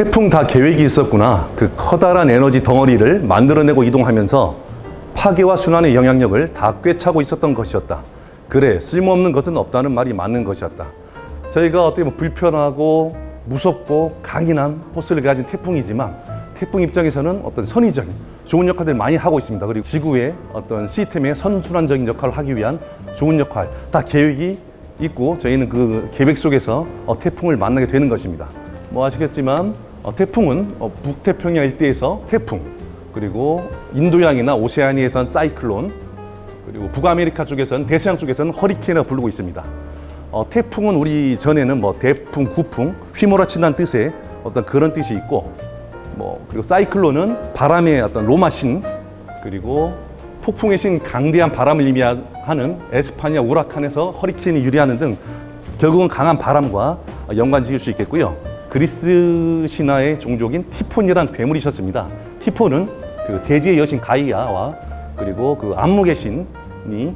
태풍 다 계획이 있었구나. 그 커다란 에너지 덩어리를 만들어내고 이동하면서 파괴와 순환의 영향력을 다 꿰차고 있었던 것이었다. 그래, 쓸모없는 것은 없다는 말이 맞는 것이었다. 저희가 어떻게 보면 불편하고 무섭고 강인한 포스를 가진 태풍이지만 태풍 입장에서는 어떤 선의적인 좋은 역할들을 많이 하고 있습니다. 그리고 지구의 어떤 시스템의 선순환적인 역할을 하기 위한 좋은 역할 다 계획이 있고 저희는 그 계획 속에서 어, 태풍을 만나게 되는 것입니다. 뭐 아시겠지만 어, 태풍은 어, 북태평양 일대에서 태풍 그리고 인도양이나 오세아니아에선 사이클론 그리고 북아메리카 쪽에서는 대서양 쪽에서는 허리케인을 부르고 있습니다. 어, 태풍은 우리 전에는 뭐 대풍, 구풍, 휘몰아친다는 뜻의 어떤 그런 뜻이 있고 뭐 그리고 사이클론은 바람의 어떤 로마 신 그리고 폭풍의 신 강대한 바람을 의미하는 에스파니아 우라칸에서 허리케인이 유리하는 등 결국은 강한 바람과 연관 지을 수 있겠고요. 그리스 신화의 종족인 티폰이란 괴물이 있었습니다. 티폰은 그 대지의 여신 가이아와 그리고 그 안무의 신이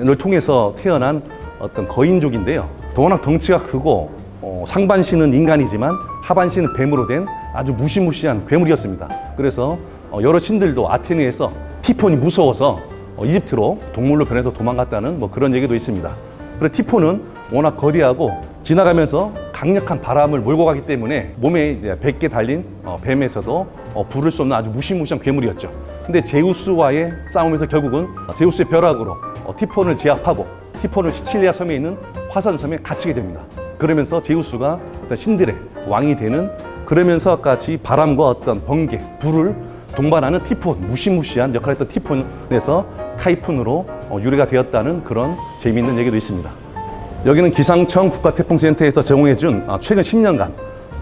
를 통해서 태어난 어떤 거인족인데요. 워낙 덩치가 크고 어, 상반신은 인간이지만 하반신은 뱀으로 된 아주 무시무시한 괴물이었습니다. 그래서 어, 여러 신들도 아테네에서 티폰이 무서워서 어, 이집트로 동물로 변해서 도망갔다는 뭐 그런 얘기도 있습니다. 그리고 티폰은 워낙 거대하고 지나가면서 강력한 바람을 몰고 가기 때문에 몸에 이제 100개 달린 어, 뱀에서도 어, 부를 수 없는 아주 무시무시한 괴물이었죠. 근데 제우스와의 싸움에서 결국은 제우스의 벼락으로 어, 티폰을 제압하고 티폰을 시칠리아 섬에 있는 화산섬에 갇히게 됩니다. 그러면서 제우스가 어떤 신들의 왕이 되는 그러면서 같이 바람과 어떤 번개, 불을 동반하는 티폰, 무시무시한 역할을 했던 티폰에서 타이푼으로 어, 유래가 되었다는 그런 재미있는 얘기도 있습니다. 여기는 기상청 국가태풍센터에서 제공해준 아, 최근 10년간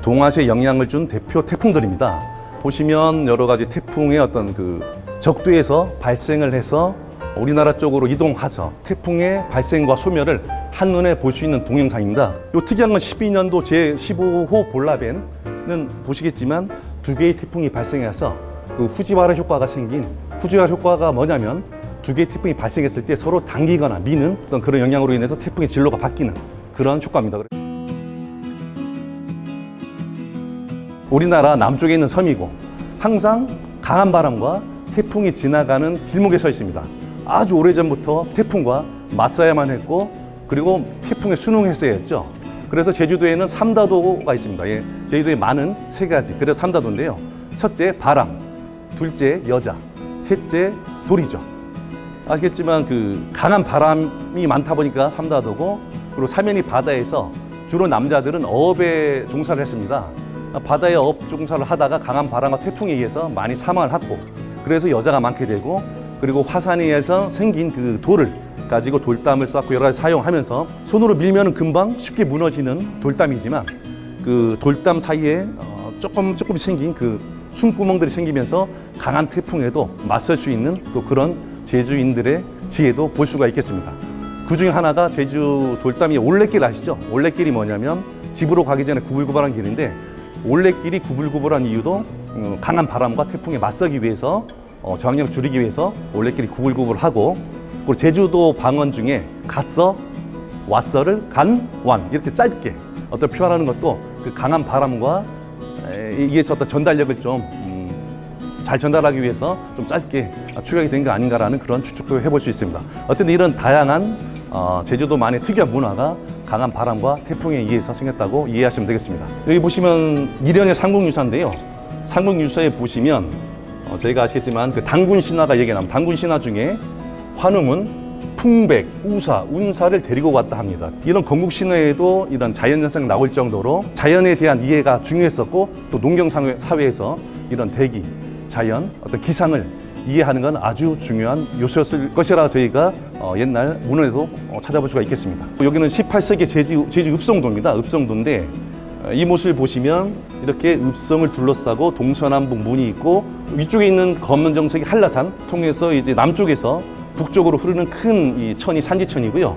동아시아에 영향을 준 대표 태풍들입니다. 보시면 여러 가지 태풍의 어떤 그 적도에서 발생을 해서 우리나라 쪽으로 이동해서 태풍의 발생과 소멸을 한눈에 볼 수 있는 동영상입니다. 요 특이한 건 12년도 제 15호 볼라벤은 보시겠지만 두 개의 태풍이 발생해서 그 후지와라 효과가 생긴 후지와라 효과가 뭐냐면 두 개의 태풍이 발생했을 때 서로 당기거나 미는 어떤 그런 영향으로 인해서 태풍의 진로가 바뀌는 그런 효과입니다. 우리나라 남쪽에 있는 섬이고 항상 강한 바람과 태풍이 지나가는 길목에 서 있습니다. 아주 오래전부터 태풍과 맞서야만 했고 그리고 태풍에 순응했어야 했죠. 그래서 제주도에는 삼다도가 있습니다. 예, 제주도에 많은 세 가지. 그래서 삼다도인데요. 첫째 바람, 둘째 여자, 셋째 돌이죠. 아시겠지만 그 강한 바람이 많다 보니까 삼다도고 그리고 사면이 바다에서 주로 남자들은 어업에 종사를 했습니다. 바다에 어업 종사를 하다가 강한 바람과 태풍에 의해서 많이 사망을 하고 그래서 여자가 많게 되고 그리고 화산에서 생긴 그 돌을 가지고 돌담을 쌓고 여러 가지 사용하면서 손으로 밀면 금방 쉽게 무너지는 돌담이지만 그 돌담 사이에 어, 조금 조금 생긴 그 숨구멍들이 생기면서 강한 태풍에도 맞설 수 있는 또 그런 제주인들의 지혜도 볼 수가 있겠습니다. 그 중에 하나가 제주 돌담이 올레길 아시죠? 올레길이 뭐냐면 집으로 가기 전에 구불구불한 길인데 올레길이 구불구불한 이유도 음, 강한 바람과 태풍에 맞서기 위해서 어, 저항력 줄이기 위해서 올레길이 구불구불하고 그리고 제주도 방언 중에 갔어, 왔어를 간, 완 이렇게 짧게 어떤 표현하는 것도 그 강한 바람과 에, 이에서 어떤 전달력을 좀 음, 잘 전달하기 위해서 좀 짧게 추격이 된 거 아닌가라는 그런 추측도 해볼 수 있습니다. 어쨌든 이런 다양한 어, 제주도만의 특이한 문화가 강한 바람과 태풍에 의해서 생겼다고 이해하시면 되겠습니다. 여기 보시면 일련의 삼국유사인데요. 삼국유사에 보시면 어, 저희가 아시겠지만 그 당군 신화가 얘기 나면 당군 신화 중에 환웅은 풍백, 우사, 운사를 데리고 왔다 합니다. 이런 건국 신화에도 이런 자연 현상 나올 정도로 자연에 대한 이해가 중요했었고 또 농경 사회- 사회에서 이런 대기, 자연, 어떤 기상을 이해하는 건 아주 중요한 요소였을 것이라 저희가 어, 옛날 문헌에도 어, 찾아볼 수가 있겠습니다. 여기는 18세기 제주, 제주 읍성도입니다. 읍성도인데 어, 이 모습을 보시면 이렇게 읍성을 둘러싸고 동서남북 문이 있고 위쪽에 있는 검은 정색이 한라산 통해서 이제 남쪽에서 북쪽으로 흐르는 큰 이 천이 산지천이고요.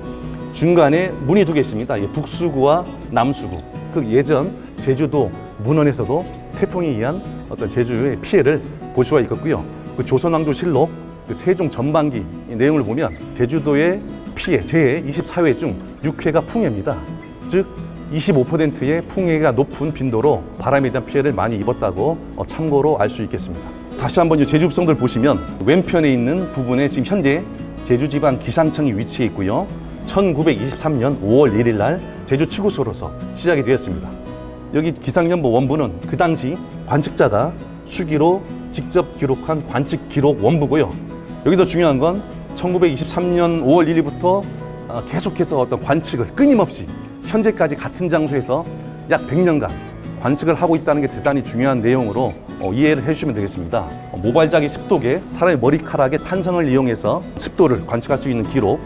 중간에 문이 두 개 있습니다. 북수구와 남수구. 그 예전 제주도 문헌에서도 태풍에 의한 어떤 제주의 피해를 볼 수가 있었고요. 그 조선왕조실록 그 세종 전반기 이 내용을 보면 제주도의 피해 재해 24회 중 6회가 풍해입니다. 즉 25%의 풍해가 높은 빈도로 바람에 대한 피해를 많이 입었다고 어, 참고로 알 수 있겠습니다. 다시 한번 이 제주 읍성들 보시면 왼편에 있는 부분에 지금 현재 제주지방 기상청이 위치해 있고요. 1923년 5월 1일 날 제주 치구소로서 시작이 되었습니다. 여기 기상연보 원부는 그 당시 관측자가 수기로 직접 기록한 관측 기록 원부고요. 여기서 중요한 건 1923년 5월 1일부터 아, 계속해서 어떤 관측을 끊임없이 현재까지 같은 장소에서 약 100년간 관측을 하고 있다는 게 대단히 중요한 내용으로 어, 이해를 해주시면 되겠습니다. 어, 모발자기 습도계, 사람의 머리카락의 탄성을 이용해서 습도를 관측할 수 있는 기록,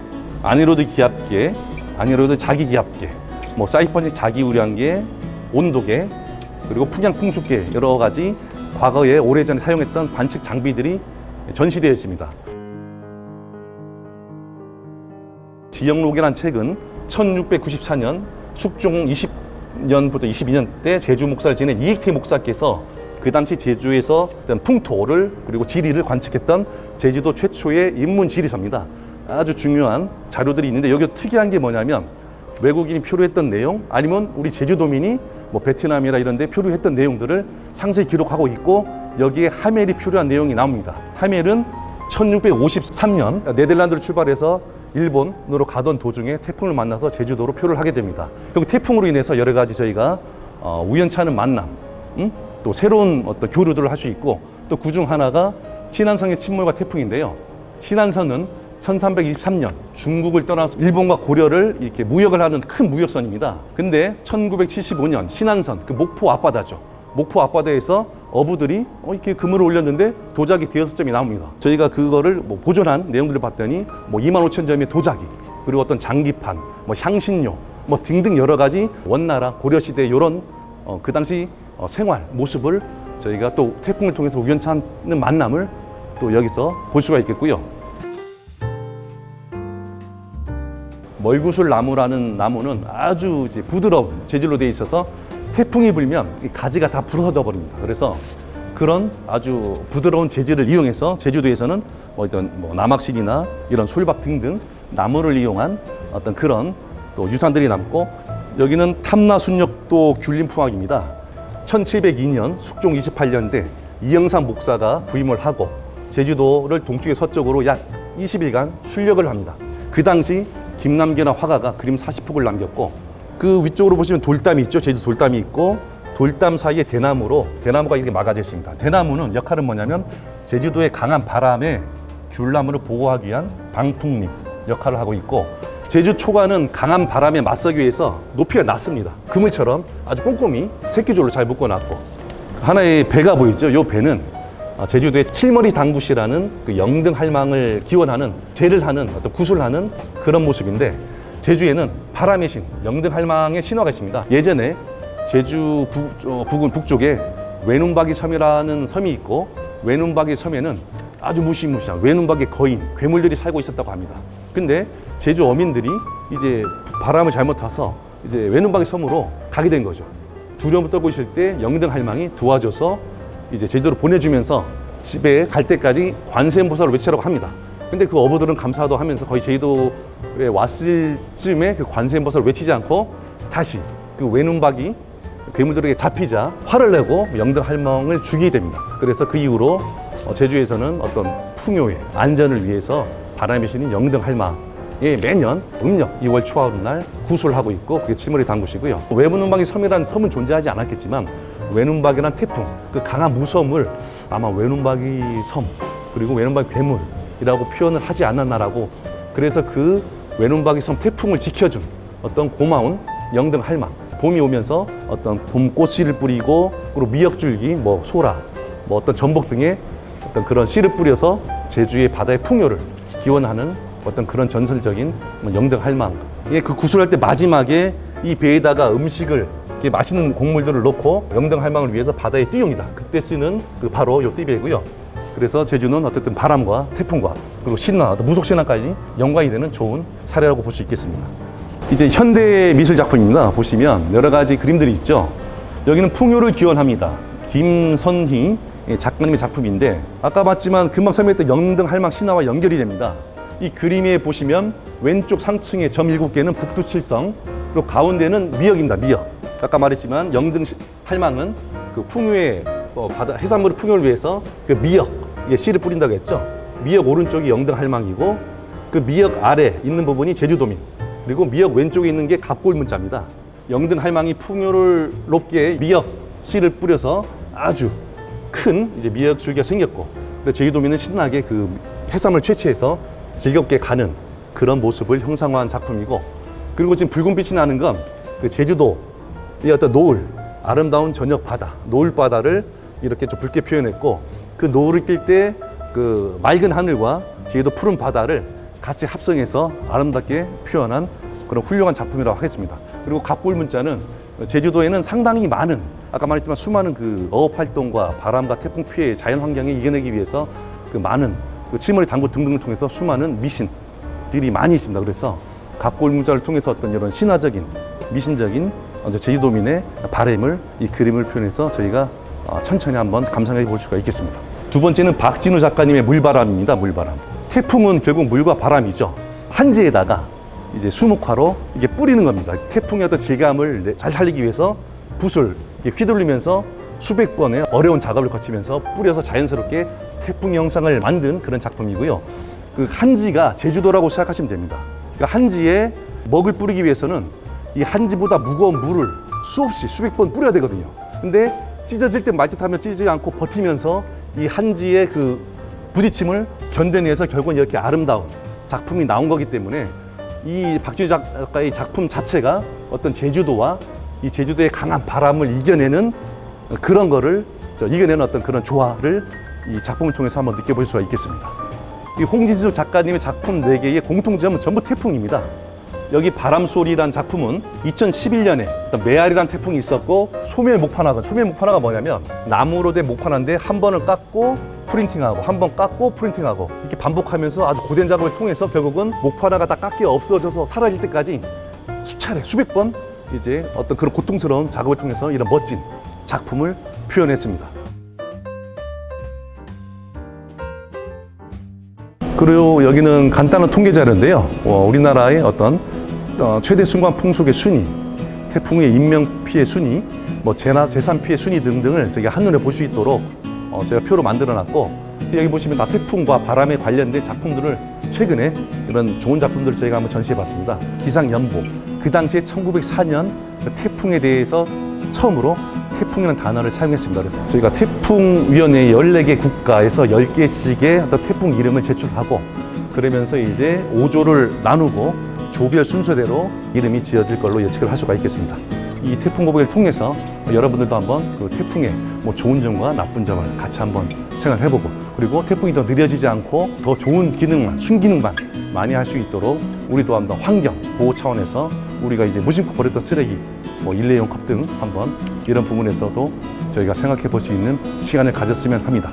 아니로드 기압계, 아니로드 자기 기압계, 뭐 사이펀식 자기 우량계, 온도계, 그리고 풍향 풍속계 여러 가지 과거에 오래전에 사용했던 관측 장비들이 전시되어 있습니다. 지역록이란 책은 1694년 숙종 20년부터 22년 때 제주 목사를 지낸 이익태 목사께서 그 당시 제주에서 풍토를 그리고 지리를 관측했던 제주도 최초의 인문 지리서입니다. 아주 중요한 자료들이 있는데 여기 특이한 게 뭐냐면 외국인이 표류했던 내용 아니면 우리 제주도민이 뭐 베트남이라 이런 데 표류했던 내용들을 상세히 기록하고 있고 여기에 하멜이 표류한 내용이 나옵니다. 하멜은 1653년 네덜란드를 출발해서 일본으로 가던 도중에 태풍을 만나서 제주도로 표를 하게 됩니다. 그리고 태풍으로 인해서 여러 가지 저희가 어, 우연치 않은 만남, 음? 또 새로운 어떤 교류들을 할 수 있고 또 그중 하나가 신안성의 침몰과 태풍인데요. 신안성은 1323년 중국을 떠나서 일본과 고려를 이렇게 무역을 하는 큰 무역선입니다. 근데 1975년 신안선, 그 목포 앞바다죠. 목포 앞바다에서 어부들이 어, 이렇게 그물을 올렸는데 도자기 대여섯 점이 나옵니다. 저희가 그거를 뭐 보존한 내용들을 봤더니 뭐 2만 5천 점의 도자기 그리고 어떤 장기판, 뭐 향신료, 뭐 등등 여러 가지 원나라 고려 시대 이런 어, 그 당시 어, 생활 모습을 저희가 또 태풍을 통해서 우연치 않은 만남을 또 여기서 볼 수가 있겠고요. 멀구슬 나무라는 나무는 아주 부드러운 재질로 되어 있어서 태풍이 불면 이 가지가 다 부러져 버립니다. 그래서 그런 아주 부드러운 재질을 이용해서 제주도에서는 뭐 어떤 뭐 남학신이나 이런 술박 등등 나무를 이용한 어떤 그런 또 유산들이 남고 여기는 탐나순역도 귤림풍악입니다. 1702년 숙종 28년대 이영삼 목사가 부임을 하고 제주도를 동쪽에 서쪽으로 약 20일간 순력을 합니다. 그 당시 김남계나 화가가 그림 40폭을 남겼고 그 위쪽으로 보시면 돌담이 있죠. 제주 돌담이 있고 돌담 사이에 대나무로 대나무가 이렇게 막아져 있습니다. 대나무는 역할은 뭐냐면 제주도의 강한 바람에 귤나무를 보호하기 위한 방풍림 역할을 하고 있고 제주 초가는 강한 바람에 맞서기 위해서 높이가 낮습니다. 그물처럼 아주 꼼꼼히 새끼줄로 잘 묶어놨고 하나의 배가 보이죠. 이 배는 아, 제주도의 칠머리 당구시라는 그 영등 할망을 기원하는 제를 하는 어떤 구슬을 하는 그런 모습인데 제주에는 바람의 신 영등 할망의 신화가 있습니다. 예전에 제주 북, 어, 북은 북쪽에 외눈박이 섬이라는 섬이 있고 외눈박이 섬에는 아주 무시무시한 외눈박이 거인 괴물들이 살고 있었다고 합니다. 근데 제주 어민들이 이제 바람을 잘못 타서 이제 외눈박이 섬으로 가게 된 거죠. 두려움 떨고 있을 때 영등 할망이 도와줘서 이제 제주도로 보내주면서 집에 갈 때까지 관세음보살을 외치라고 합니다. 근데 그 어부들은 감사도 하면서 거의 제주도에 왔을 쯤에 그 관세음보살을 외치지 않고 다시 그 외눈박이 괴물들에게 잡히자 화를 내고 영등 할망을 죽이게 됩니다. 그래서 그 이후로 어, 제주에서는 어떤 풍요의 안전을 위해서 바람의 신인 영등 할망 예, 매년 음력 2월 초하루 날 구슬을 하고 있고 그게 칠머리 당구시고요. 외문운박이 섬이란 섬은 존재하지 않았겠지만 외눈박이란 태풍, 그 강한 무서움을 아마 외눈박이 섬 그리고 외눈박이 괴물이라고 표현을 하지 않았나라고 그래서 그 외눈박이 섬 태풍을 지켜준 어떤 고마운 영등 할망 봄이 오면서 어떤 봄 꽃씨를 뿌리고 그리고 미역줄기, 뭐 소라, 뭐 어떤 전복 등의 어떤 그런 씨를 뿌려서 제주의 바다의 풍요를 기원하는 어떤 그런 전설적인 뭐 영등 할망. 이게 그 구슬할 때 마지막에 이 배에다가 음식을 맛있는 곡물들을 넣고 영등 할망을 위해서 바다에 띄웁니다. 그때 쓰는 그 바로 요 띠배고요. 그래서 제주는 어쨌든 바람과 태풍과 그리고 신화, 또 무속 신화까지 연관이 되는 좋은 사례라고 볼 수 있겠습니다. 이제 현대 미술 작품입니다. 보시면 여러 가지 그림들이 있죠. 여기는 풍요를 기원합니다. 김선희 작가님의 작품인데 아까 봤지만 금방 설명했던 영등 할망 신화와 연결이 됩니다. 이 그림에 보시면 왼쪽 상층의 점 7개는 북두칠성, 그리고 가운데는 미역입니다. 미역. 아까 말했지만 영등 시- 할망은 그 풍요의 어, 바다 해산물의 풍요를 위해서 그 미역 예, 씨를 뿌린다고 했죠. 미역 오른쪽이 영등 할망이고 그 미역 아래 있는 부분이 제주도민 그리고 미역 왼쪽에 있는 게 갑골문자입니다. 영등 할망이 풍요를 높게 미역 씨를 뿌려서 아주 큰 이제 미역 줄기가 생겼고 제주도민은 신나게 그 해산물 채취해서 즐겁게 가는 그런 모습을 형상화한 작품이고 그리고 지금 붉은 빛이 나는 건 그 제주도 의 어떤 노을 아름다운 저녁 바다 노을 바다를 이렇게 좀 붉게 표현했고 그 노을을 낄 때 그 맑은 하늘과 제주도 푸른 바다를 같이 합성해서 아름답게 표현한 그런 훌륭한 작품이라고 하겠습니다. 그리고 갑골 문자는 제주도에는 상당히 많은 아까 말했지만 수많은 그 어업 활동과 바람과 태풍 피해 자연 환경에 이겨내기 위해서 그 많은 그 칠머리 당구 등등을 통해서 수많은 미신들이 많이 있습니다. 그래서 갑골 문자를 통해서 어떤 이런 신화적인 미신적인 이 제 제주도민의 바램을 이 그림을 표현해서 저희가 어, 천천히 한번 감상해 볼 수가 있겠습니다. 두 번째는 박진우 작가님의 물바람입니다. 물바람. 태풍은 결국 물과 바람이죠. 한지에다가 이제 수묵화로 이게 뿌리는 겁니다. 태풍의 어떤 질감을 내- 잘 살리기 위해서 붓을 휘둘리면서 수백 번의 어려운 작업을 거치면서 뿌려서 자연스럽게 태풍 형상을 만든 그런 작품이고요. 그 한지가 제주도라고 생각하시면 됩니다. 그러니까 한지에 먹을 뿌리기 위해서는 이 한지보다 무거운 물을 수없이 수백 번 뿌려야 되거든요. 근데 찢어질 때 말듯하면 찢어지지 않고 버티면서 이 한지의 그 부딪힘을 견뎌내서 결국은 이렇게 아름다운 작품이 나온 거기 때문에 이 박준희 작가의 작품 자체가 어떤 제주도와 이 제주도의 강한 바람을 이겨내는 그런 거를 저 이겨내는 어떤 그런 조화를 이 작품을 통해서 한번 느껴볼 수가 있겠습니다. 이 홍진수 작가님의 작품 네개의 공통점은 전부 태풍입니다. 여기 바람소리란 작품은 2011년에 어떤 메아리란 태풍이 있었고 소멸 목판화가 소멸 목판화가 뭐냐면 나무로 된 목판화인데 한 번을 깎고 프린팅하고 한 번 깎고 프린팅하고 이렇게 반복하면서 아주 고된 작업을 통해서 결국은 목판화가 다 깎여 없어져서 사라질 때까지 수차례 수백 번 이제 어떤 그런 고통스러운 작업을 통해서 이런 멋진 작품을 표현했습니다. 그리고 여기는 간단한 통계 자료인데요. 어, 우리나라의 어떤 어, 최대 순간 풍속의 순위, 태풍의 인명 피해 순위, 뭐 재나 재산 피해 순위 등등을 저기 한눈에 볼 수 있도록 어, 제가 표로 만들어놨고 여기 보시면 다 태풍과 바람에 관련된 작품들을 최근에 이런 좋은 작품들을 저희가 한번 전시해봤습니다. 기상연보 그 당시에 1904년 태풍에 대해서 처음으로 태풍이라는 단어를 사용했습니다. 그래서 저희가 태풍위원회 14개 국가에서 10개씩의 어떤 태풍 이름을 제출하고 그러면서 이제 5조를 나누고 조별 순서대로 이름이 지어질 걸로 예측을 할 수가 있겠습니다. 이 태풍 고백을 통해서 여러분들도 한번 그 태풍의 뭐 좋은 점과 나쁜 점을 같이 한번 생각해보고 그리고 태풍이 더 느려지지 않고 더 좋은 기능만 순기능만 많이 할 수 있도록 우리도 한번 환경 보호 차원에서 우리가 이제 무심코 버렸던 쓰레기 뭐 일회용 컵 등 한번 이런 부분에서도 저희가 생각해 볼 수 있는 시간을 가졌으면 합니다.